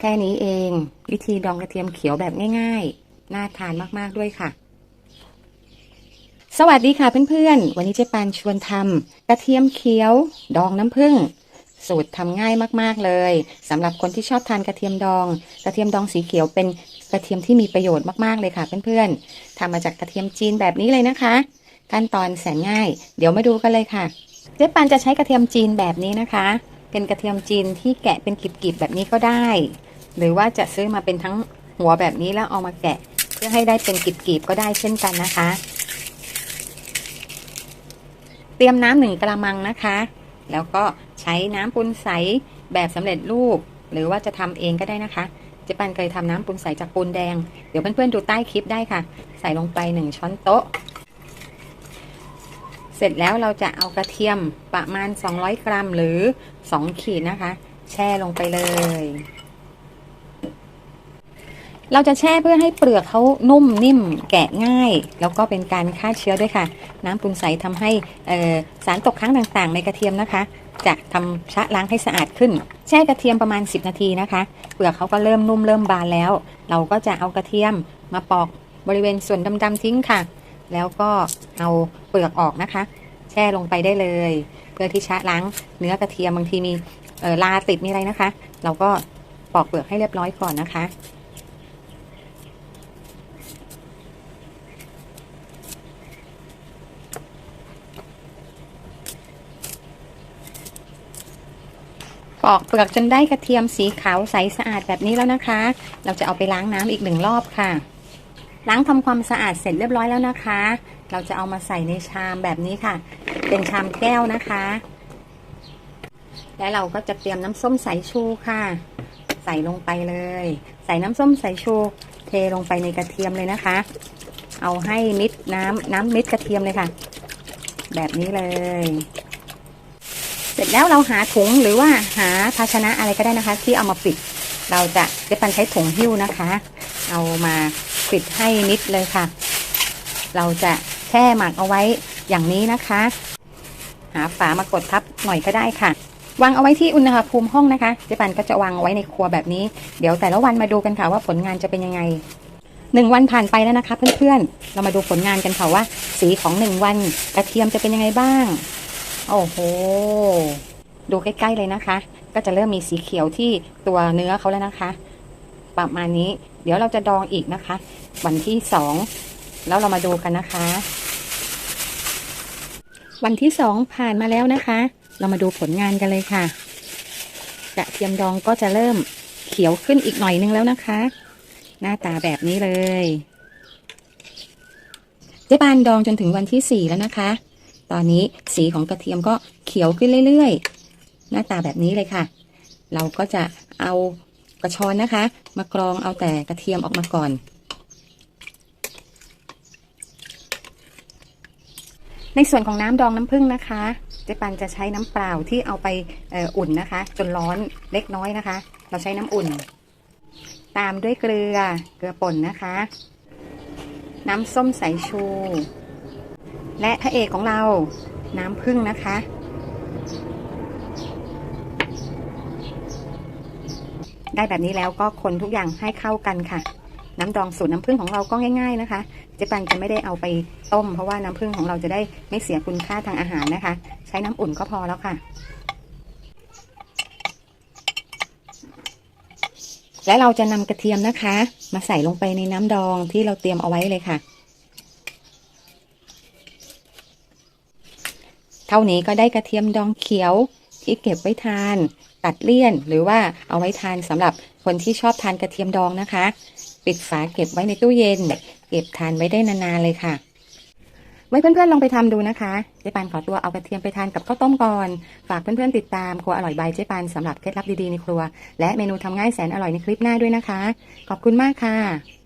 แค่นี้เอง วิธีดองกระเทียมเขียวแบบง่ายๆ น่าทานมากๆด้วยค่ะ สวัสดีค่ะเพื่อนๆ วันนี้เจ๊ปานชวนทำกระเทียมเขียว ดองน้ำผึ้งสูตรทำง่ายมากๆเลยสำหรับคนที่ชอบทานกระเทียมดอง กระเทียมดองสีเขียวเป็นกระเทียมที่มีประโยชน์มากๆเลยค่ะเพื่อนๆทำมาจากกระเทียมจีนแบบนี้เลยนะคะ ขั้นตอนแสนง่าย เดี๋ยวมาดูกันเลยค่ะเจ๊ปันจะใช้กระเทียมจีนแบบนี้นะคะ เป็นกระเทียมจีนที่แกะเป็นกลีบๆแบบนี้ก็ได้ หรือว่าจะซื้อมาเป็นทั้งหัวแบบนี้แล้วเอามาแกะ เพื่อให้ได้เป็นกลีบๆก็ได้เช่นกันนะคะ เตรียมน้ำหนึ่งกระมังนะคะ แล้วก็ใช้น้ำปุนใสแบบสำเร็จรูป หรือว่าจะทำเองก็ได้นะคะเจ๊ปันเคยทำน้ำปุนใสจากปูนแดง เดี๋ยวเพื่อนๆดูใต้คลิปได้ค่ะ ใส่ลงไปหนึ่งช้อนโต๊ะ เสร็จแล้วเราจะเอากระเทียมประมาณ 200 กรัมหรือ 2 ขีดนะคะ แช่ลงไปเลย เราจะแช่เพื่อให้เปลือกเขานุ่มนิ่มแกะง่าย แล้วก็เป็นการฆ่าเชื้อด้วยค่ะ น้ำปรุงใสทำให้สารตกค้างต่างๆ ในกระเทียมนะคะ จะทำชะล้างให้สะอาดขึ้น แช่กระเทียมประมาณ 10 นาทีนะคะ เปลือกเขาก็เริ่มนุ่มเริ่มบานแล้ว เราก็จะเอากระเทียมมาปอกบริเวณส่วนดำๆทิ้งค่ะ แล้วก็เอาเปลือกออกนะคะ แช่ลงไปได้เลย เพื่อที่ชะล้างเนื้อกระเทียมบางทีมีลาติดมีอะไรนะคะ เราก็ปอกเปลือกให้เรียบร้อยก่อนนะคะ ปอกเปลือกจนได้กระเทียมสีขาวใสสะอาดแบบนี้แล้วนะคะ เราจะเอาไปล้างน้ำอีกหนึ่งรอบค่ะ ล้างทำความสะอาดเสร็จเรียบร้อยแล้วนะคะ เราจะเอามาใส่ในชามแบบนี้ค่ะ เป็นชามแก้วนะคะ และเราก็จะเตรียมน้ำส้มสายชูค่ะ ใส่ลงไปเลย ใส่น้ำส้มสายชู เทลงไปในกระเทียมเลยนะคะ เอาให้มิดน้ำน้ำมิดกระเทียมเลยค่ะ แบบนี้เลย ร็จแล้วเราหาถุงหรือว่าหาภาชนะอะไรก็ได้นะคะ ที่เอามาปิด เราจะเจ๊ปันใช้ถุงหิ้วนะคะ เอามาปิดให้มิดเลยค่ะ เราจะแช่หมักเอาไว้อย่างนี้นะคะ หาฝามากดทับหน่อยก็ได้ค่ะ วางเอาไว้ที่อุณหภูมิห้องนะคะเจ๊ปันก็จะวางเอาไว้ในครัวแบบนี้ เดี๋ยวแต่ละวันมาดูกันค่ะว่าผลงานจะเป็นยังไงหนึ่งวันผ่านไปแล้วนะคะเพื่อนๆ เรามาดูผลงานกันค่ะว่า สีของหนึ่งวันกระเทียมจะเป็นยังไงบ้าง โอ้โห ดูใกล้ๆเลยนะคะ ก็จะเริ่มมีสีเขียวที่ตัวเนื้อเขาแล้วนะคะ ประมาณนี้ เดี๋ยวเราจะดองอีกนะคะ วันที่สองแล้วเรามาดูกันนะคะ วันที่สองผ่านมาแล้วนะคะ เรามาดูผลงานกันเลยค่ะกระเทียมดองก็จะเริ่มเขียวขึ้นอีกหน่อยนึงแล้วนะคะ หน้าตาแบบนี้เลยเจ๊ปานดองจนถึงวันที่สี่แล้วนะคะ ตอนนี้สีของกระเทียมก็เขียวขึ้นเรื่อยๆ หน้าตาแบบนี้เลยค่ะ เราก็จะเอากระชอนนะคะ มากรองเอาแต่กระเทียมออกมาก่อน ในส่วนของน้ำดองน้ำผึ้งนะคะเจ๊ปันจะใช้น้ำเปล่าที่เอาไปอออุ่นนะคะ จนร้อนเล็กน้อยนะคะ เราใช้น้ำอุ่น ตามด้วยเกลือเกลือป่นนะคะ น้ำส้มสายชู และพระเอกของเราน้ำผึ้งนะคะ ได้แบบนี้แล้วก็คนทุกอย่างให้เข้ากันค่ะ น้ำดองสูตรน้ำผึ้งของเราก็ง่าย ๆนะคะ เจ๊ปันจะไม่ได้เอาไปต้ม เพราะว่าน้ำผึ้งของเราจะได้ไม่เสียคุณค่าทางอาหารนะคะ ใช้น้ำอุ่นก็พอแล้วค่ะและเราจะนำกระเทียมนะคะ มาใส่ลงไปในน้ำดองที่เราเตรียมเอาไว้เลยค่ะ เท่านี้ก็ได้กระเทียมดองเขียวที่เก็บไว้ทาน ตัดเลี่ยนหรือว่าเอาไว้ทานสำหรับคนที่ชอบทานกระเทียมดองนะคะ ปิดฝาเก็บไว้ในตู้เย็น เก็บทานไว้ได้นานๆเลยค่ะไว้เพื่อนๆลองไปทำดูนะคะเจ๊ปานขอตัวเอากระเทียมไปทานกับข้าวต้มก่อน ฝากเพื่อนๆติดตามครัวอร่อยบายเจ๊ปานสำหรับเคล็ดลับดีๆในครัว และเมนูทำง่ายแสนอร่อยในคลิปหน้าด้วยนะคะ ขอบคุณมากค่ะ